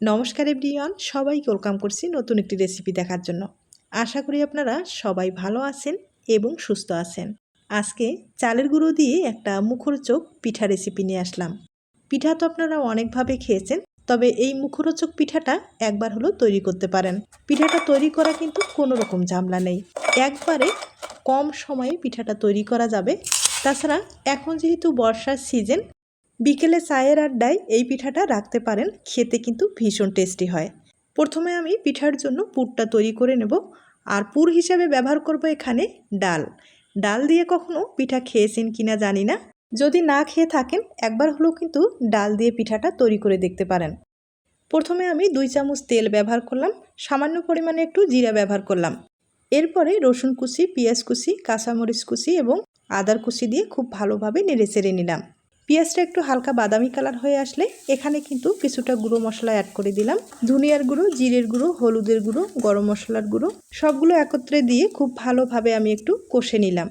নমস্কার এভরিওয়ান, সবাইকে ওয়েলকাম করছি নতুন একটি রেসিপি দেখার জন্য। আশা করি আপনারা সবাই ভালো আছেন এবং সুস্থ আছেন। আজকে চালের গুঁড়ো দিয়ে একটা মুখরোচক পিঠা রেসিপি নিয়ে আসলাম। পিঠা তো আপনারা অনেকভাবে খেয়েছেন, তবে এই মুখরোচক পিঠাটা একবার হলো তৈরি করতে পারেন। পিঠাটা তৈরি করা কিন্তু কোনো রকম ঝামেলা নেই। একবারে কম সময়ে পিঠাটা তৈরি করা যাবে। তাছাড়া এখন যেহেতু বর্ষার সিজন বিকেলে চায়ের আড্ডায় এই পিঠাটা রাখতে পারেন, খেতে কিন্তু ভীষণ টেস্টি হয়। প্রথমে আমি পিঠার জন্য পুরটা তৈরি করে নেব আর পুর হিসাবে ব্যবহার করব এখানে ডাল। ডাল দিয়ে কখনো পিঠা খেয়েছেন কিনা জানি না। যদি না খেয়ে থাকেন, একবার হলেও কিন্তু ডাল দিয়ে পিঠাটা তৈরি করে দেখতে পারেন। প্রথমে আমি দুই চামচ তেল ব্যবহার করলাম, সামান্য পরিমাণে একটু জিরা ব্যবহার করলাম। এরপরে রসুন কুচি, পেঁয়াজ কুচি, কাঁচামরিচ কুচি এবং আদার কুচি দিয়ে খুব ভালোভাবে নেড়ে চেড়ে নিলাম। পেঁয়াজটা একটু হালকা বাদামি কালার হয়ে আসলে এখানে কিন্তু কিছুটা গুঁড়ো মশলা অ্যাড করে দিলাম। ধনিয়ার গুঁড়ো, জিরের গুঁড়ো, হলুদের গুঁড়ো, গরম মশলার গুঁড়ো, সবগুলো একত্রে দিয়ে খুব ভালোভাবে আমি একটু কষে নিলাম।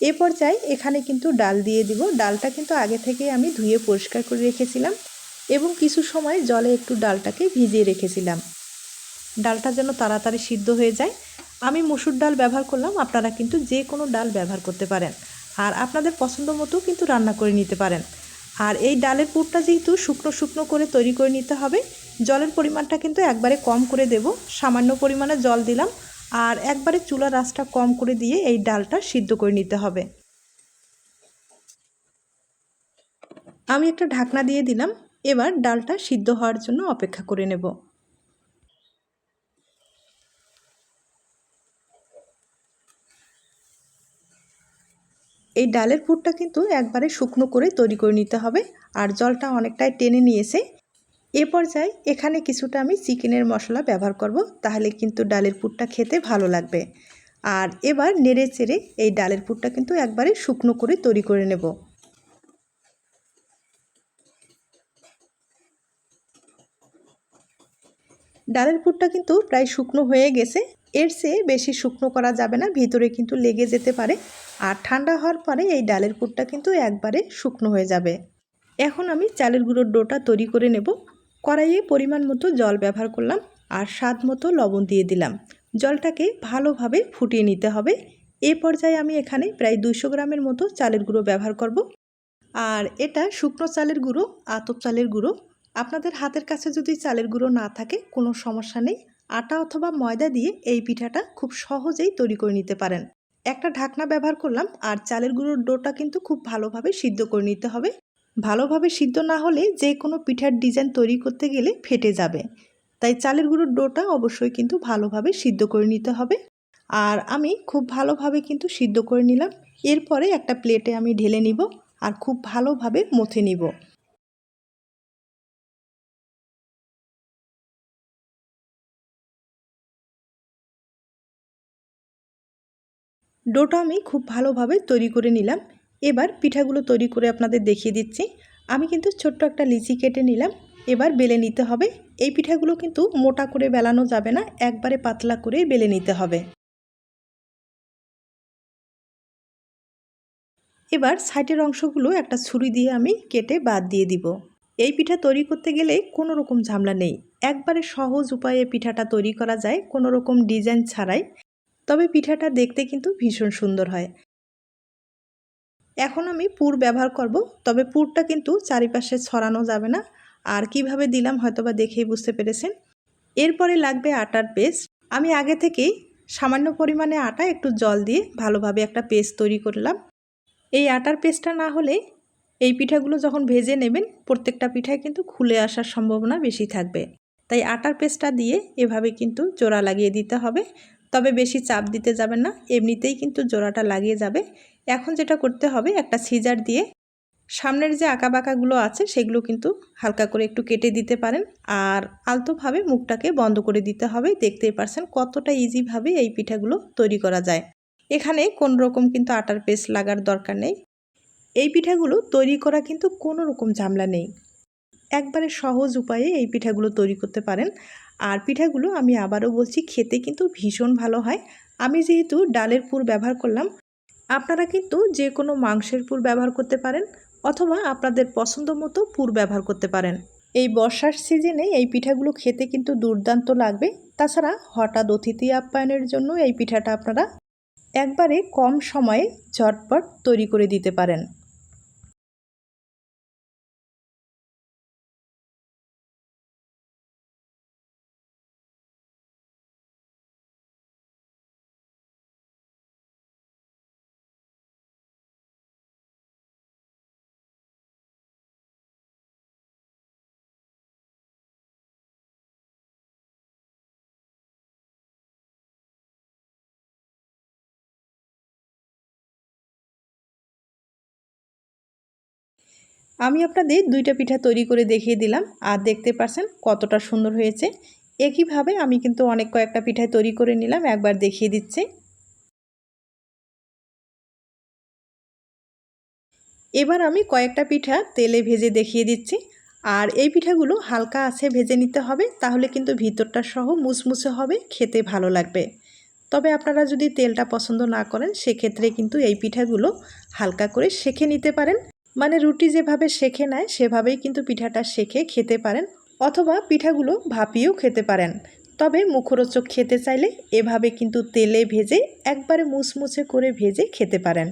এ পর্যায়ে এখানে কিন্তু ডাল দিয়ে দিব। ডালটা কিন্তু আগে থেকে আমি ধুয়ে পরিষ্কার করে রেখেছিলাম এবং কিছু সময় জলে একটু ডালটাকে ভিজিয়ে রেখেছিলাম। ডালটা যেন তাড়াতাড়ি সিদ্ধ হয়ে যায়। আমি মসুর ডাল ব্যবহার করলাম। আপনারা কিন্তু যে কোনো ডাল ব্যবহার করতে পারেন। আর আপনাদের পছন্দ মতো কিন্তু রান্না করে নিতে পারেন। আর এই ডালের পুরটা যেহেতু শুকনো শুকনো করে তৈরি করে নিতে হবে, জলের পরিমাণটা কিন্তু একবারে কম করে দেব। সামান্য পরিমাণে জল দিলাম আর একবারে চুলার আঁচটা কম করে দিয়ে এই ডালটা সিদ্ধ করে নিতে হবে। আমি একটা ঢাকনা দিয়ে দিলাম। এবার ডালটা সিদ্ধ হওয়ার জন্য অপেক্ষা করে নেব। এই ডালের পুরটা কিন্তু একবারে শুকনো করে তৈরি করে নিতে হবে আর জলটা অনেকটাই টেনে নিয়েছে। এ পর্যায়ে এখানে কিছুটা আমি চিকেনের মশলা ব্যবহার করব, তাহলে কিন্তু ডালের পুরটা খেতে ভালো লাগবে। আর এবার নেড়ে চেড়ে এই ডালের পুরটা কিন্তু একবারে শুকনো করে তৈরি করে নেব। ডালের পুরটা কিন্তু প্রায় শুকনো হয়ে গেছে। এর চেয়ে বেশি শুকনো করা যাবে না, ভিতরে কিন্তু লেগে যেতে পারে। আর ঠান্ডা হওয়ার পরে এই ডালের পুরটা কিন্তু একবারে শুকনো হয়ে যাবে। এখন আমি চালের গুঁড়োর ডোটা তৈরি করে নেব। কড়াইয়ে পরিমাণ মতো জল ব্যবহার করলাম আর স্বাদ মতো লবণ দিয়ে দিলাম। জলটাকে ভালোভাবে ফুটিয়ে নিতে হবে। এ পর্যায়ে আমি এখানে প্রায় দুইশো গ্রামের মতো চালের গুঁড়ো ব্যবহার করব। আর এটা শুকনো চালের গুঁড়ো, আতপ চালের গুঁড়ো। আপনাদের হাতের কাছে যদি চালের গুঁড়ো না থাকে, কোনো সমস্যা নেই। আটা অথবা ময়দা দিয়ে এই পিঠাটা খুব সহজেই তৈরি করে নিতে পারেন। একটা ঢাকনা ব্যবহার করলাম আর চালের গুঁড়োর ডোটা কিন্তু খুব ভালোভাবে সিদ্ধ করে নিতে হবে। ভালোভাবে সিদ্ধ না হলে যে কোনো পিঠার ডিজাইন তৈরি করতে গেলে ফেটে যাবে। তাই চালের গুঁড়োর ডোটা অবশ্যই কিন্তু ভালোভাবে সিদ্ধ করে নিতে হবে। আর আমি খুব ভালোভাবে কিন্তু সিদ্ধ করে নিলাম। এরপরে একটা প্লেটে আমি ঢেলে নিব আর খুব ভালোভাবে মথে নিব। ডোটা আমি খুব ভালোভাবে তৈরি করে নিলাম। এবার পিঠাগুলো তৈরি করে আপনাদের দেখিয়ে দিচ্ছি। আমি কিন্তু ছোট্ট একটা লিচি কেটে নিলাম। এবার বেলে নিতে হবে। এই পিঠাগুলো কিন্তু মোটা করে বেলানো যাবে না, একবারে পাতলা করে বেলে নিতে হবে। এবার সাইডের অংশগুলো একটা ছুরি দিয়ে আমি কেটে বাদ দিয়ে দিব। এই পিঠা তৈরি করতে গেলে কোনো রকম ঝামেলা নেই। একবারে সহজ উপায়ে পিঠাটা তৈরি করা যায়, কোনো রকম ডিজাইন ছাড়াই। তবে পিঠাটা দেখতে কিন্তু ভীষণ সুন্দর হয়। এখন আমি পুর ব্যবহার করব, তবে পুরটা কিন্তু চারিপাশে ছড়ানো যাবে না। আর কীভাবে দিলাম হয়তোবা দেখেই বুঝতে পেরেছেন। এরপরে লাগবে আটার পেস্ট। আমি আগে থেকেই সামান্য পরিমাণে আটা একটু জল দিয়ে ভালোভাবে একটা পেস্ট তৈরি করলাম। এই আটার পেস্টটা না হলে এই পিঠাগুলো যখন ভেজে নেবেন, প্রত্যেকটা পিঠায় কিন্তু খুলে আসার সম্ভাবনা বেশি থাকবে। তাই আটার পেস্টটা দিয়ে এভাবে কিন্তু জোড়া লাগিয়ে দিতে হবে। তবে বেশি চাপ দিতে যাবেন না, এমনিতেই কিন্তু জোড়াটা লাগিয়ে যাবে। এখন যেটা করতে হবে, একটা সিজার দিয়ে সামনের যে বাঁকাগুলো আছে, সেগুলো কিন্তু হালকা করে একটু কেটে দিতে পারেন। আর আলতোভাবে মুখটাকে বন্ধ করে দিতে হবে, দেখতেই পারছেন কতটা ইজিভাবে এই পিঠাগুলো তৈরি করা যায়। এখানে কোন রকম কিন্তু আটার পেস্ট লাগার দরকার নেই। এই পিঠাগুলো তৈরি করা কিন্তু কোনো রকম ঝামেলা নেই। একবারে সহজ উপায়ে এই পিঠাগুলো তৈরি করতে পারেন। আর পিঠাগুলো আমি আবারও বলছি, খেতে কিন্তু ভীষণ ভালো হয়। আমি যেহেতু ডালের পুর ব্যবহার করলাম, আপনারা কিন্তু যে কোনো মাংসের পুর ব্যবহার করতে পারেন অথবা আপনাদের পছন্দ মতো পুর ব্যবহার করতে পারেন। এই বর্ষার সিজনে এই পিঠাগুলো খেতে কিন্তু দুর্দান্ত লাগবে। তাছাড়া হঠাৎ অতিথি আপ্যায়নের জন্য এই পিঠাটা আপনারা একবারে কম সময়ে ঝটপট তৈরি করে দিতে পারেন। আমি আপনাদের দুইটা পিঠা তৈরি করে দেখিয়ে দিলাম, আর দেখতে পারছেন কতটা সুন্দর হয়েছে। একইভাবে আমি কিন্তু অনেক কয়েকটা পিঠায় তৈরি করে নিলাম, একবার দেখিয়ে দিচ্ছি। এবার আমি কয়েকটা পিঠা তেলে ভেজে দেখিয়ে দিচ্ছি, আর এই পিঠাগুলো হালকা আছে ভেজে নিতে হবে, তাহলে কিন্তু ভিতরটা সহ মুসমুসে হবে, খেতে ভালো লাগবে। তবে আপনারা যদি তেলটা পছন্দ না করেন, সেক্ষেত্রে কিন্তু এই পিঠাগুলো হালকা করে শেখে নিতে পারেন মানে রুটি যেভাবে শেখে নেয়, সেভাবেই কিন্তু পিঠাটা শেখে খেতে পারেন অথবা পিঠাগুলো ভাপিয়েও খেতে পারেন। তবে মুখরোচক খেতে চাইলে এভাবে কিন্তু তেলে ভেজে একবারে মুচমুচে করে ভেজে খেতে পারেন।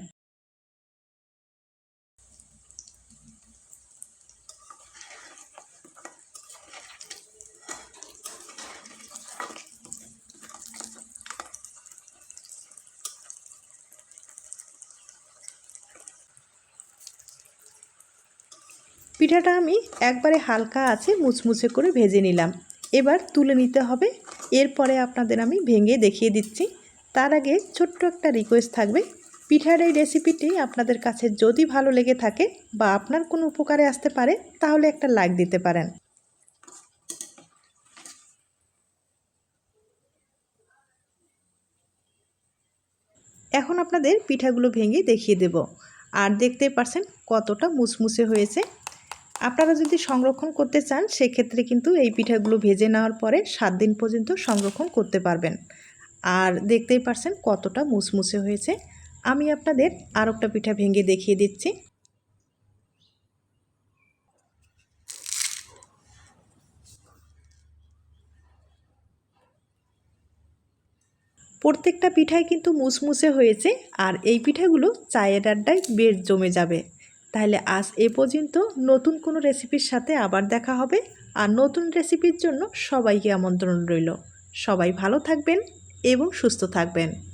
পিঠাটা আমি একবারে হালকা আছে মুচমুচে করে ভেজে নিলাম। এবার তুলে নিতে হবে। এরপরে আপনাদের আমি ভেঙে দেখিয়ে দিচ্ছি। তার আগে ছোট্ট একটা রিকোয়েস্ট থাকবে। পিঠার এই রেসিপিটি আপনাদের কাছে যদি ভালো লেগে থাকে বা আপনার কোনো উপকারে আসতে পারে, তাহলে একটা লাইক দিতে পারেন। এখন আপনাদের পিঠাগুলো ভেঙে দেখিয়ে দেব। আর দেখতে পারছেন কতটা মুসমুসে হয়েছে। আপনারা যদি সংরক্ষণ করতে চান, সেক্ষেত্রে কিন্তু এই পিঠাগুলো ভেজে নেওয়ার পরে সাত দিন পর্যন্ত সংরক্ষণ করতে পারবেন। আর দেখতেই পারছেন কতটা মুসমুসে হয়েছে। আমি আপনাদের আর একটা পিঠা ভেঙে দেখিয়ে দিচ্ছি। প্রত্যেকটা পিঠাই কিন্তু মুসমুসে হয়েছে, আর এই পিঠাগুলো চায়ের আড্ডায় বেশ জমে যাবে। তাহলে আজ এ পর্যন্ত নতুন কোনো রেসিপির সাথে আবার দেখা হবে আর নতুন রেসিপির জন্য সবাইকে আমন্ত্রণ রইল। সবাই ভালো থাকবেন এবং সুস্থ থাকবেন।